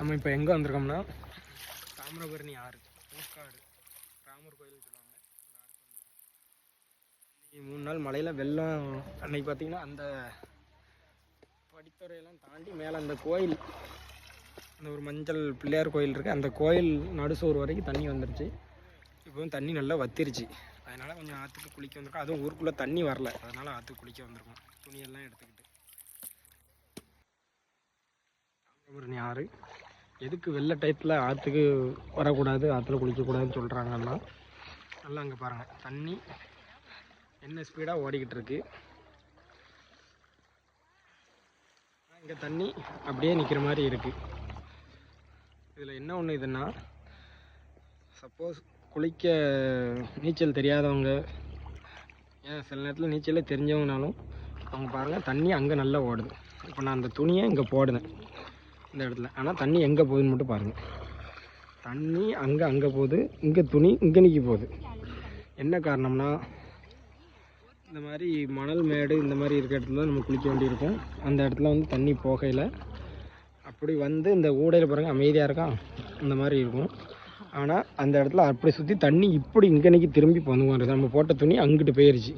நம்ம இப்போ எங்கே வந்திருக்கோம்னா தாமிரபரணி ஆறு ஊர்க்காடு ராமர் கோயில் சொல்லுவாங்க. இன்னைக்கு மூணு நாள் மலையில் வெள்ளம் அன்னைக்கு பார்த்தீங்கன்னா அந்த படித்துறையெல்லாம் தாண்டி மேலே அந்த கோயில் அந்த ஒரு மஞ்சள் பிள்ளையார் கோயில் இருக்குது அந்த கோயில் நடுசோறு வரைக்கும் தண்ணி வந்துருச்சு. இப்போவும் தண்ணி நல்லா வத்திருச்சு. அதனால் கொஞ்சம் ஆற்றுக்கு குளிக்க வந்திருக்கோம். அதுவும் ஊருக்குள்ளே தண்ணி வரல. அதனால் ஆற்றுக்கு குளிக்க வந்திருக்கோம். துணியெல்லாம் எடுத்துக்கிட்டு. தாமிரபரணி ஆறு. எதுக்கு வெள்ளை டயத்தில் ஆற்றுக்கு வரக்கூடாது ஆற்றுல குளிக்கக்கூடாதுன்னு சொல்கிறாங்கன்னா நல்லா அங்கே பாருங்கள் தண்ணி என்ன ஸ்பீடாக ஓடிக்கிட்டு இருக்கு. இங்கே தண்ணி அப்படியே நிற்கிற மாதிரி இருக்குது இதில் என்ன ஒன்று இதுன்னா சப்போஸ் குளிக்க நீச்சல் தெரியாதவங்க ஏன் சில நேரத்தில் நீச்சலே தெரிஞ்சவங்கனாலும் அவங்க பாருங்கள் தண்ணி அங்கே நல்லா ஓடுது. இப்போ நான் அந்த துணியை இங்கே போடுதேன் இந்த இடத்துல. ஆனால் தண்ணி எங்கே போகுதுன்னு மட்டும் பாருங்கள் தண்ணி அங்கே அங்கே போகுது. இங்கே துணி இங்கே நிற்க போகுது. என்ன காரணம்னா இந்த மாதிரி மணல் மேடு இந்த மாதிரி இருக்க இடத்துல நம்ம குளிக்க வேண்டியிருக்கும். அந்த இடத்துல வந்து தண்ணி போகையில் அப்படி வந்து இந்த ஊடையில் பாருங்க அமைதியாக இருக்கான் இந்த மாதிரி இருக்கும். ஆனால் அந்த இடத்துல அப்படி சுற்றி தண்ணி இப்படி இங்கே திரும்பி வந்து நம்ம போட்ட துணி அங்கிட்டு போயிடுச்சு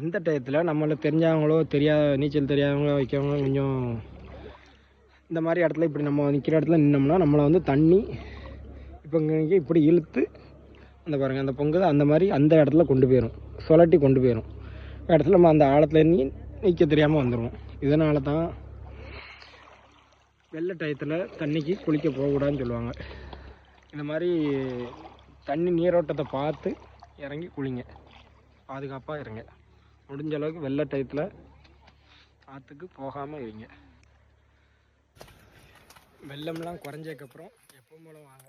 எந்த டயத்தில்? நம்மளை தெரிஞ்சவங்களோ தெரியாத நீச்சல் தெரியாதவங்களோ வைக்கவங்களோ கொஞ்சம் இந்த மாதிரி இடத்துல இப்படி நம்ம நிற்கிற இடத்துல நின்னோம்னா நம்மளை வந்து தண்ணி இப்போ இங்கே இப்படி இழுத்து அந்த பாருங்கள் அந்த பொங்கல் அந்த மாதிரி அந்த இடத்துல கொண்டு போயிடும் சுழட்டி கொண்டு போயிடும் இடத்துல நம்ம அந்த ஆழத்துல நீ நிற்க தெரியாமல் வந்துடுவோம் இதனால தான் வெள்ள டயத்தில் தண்ணிக்கு குளிக்க போகக்கூடாதுன்னு சொல்லுவாங்க. இந்த மாதிரி தண்ணி நீரோட்டத்தை பார்த்து இறங்கி குளிங்க. பாதுகாப்பாக இருங்க. முடிஞ்ச அளவுக்கு வெள்ள டயத்தில் ஆற்றுக்கு போகாமல் இருங்க. வெள்ளம்லாம் குறைஞ்சதுக்கப்புறம் எப்போ போல வாங்க.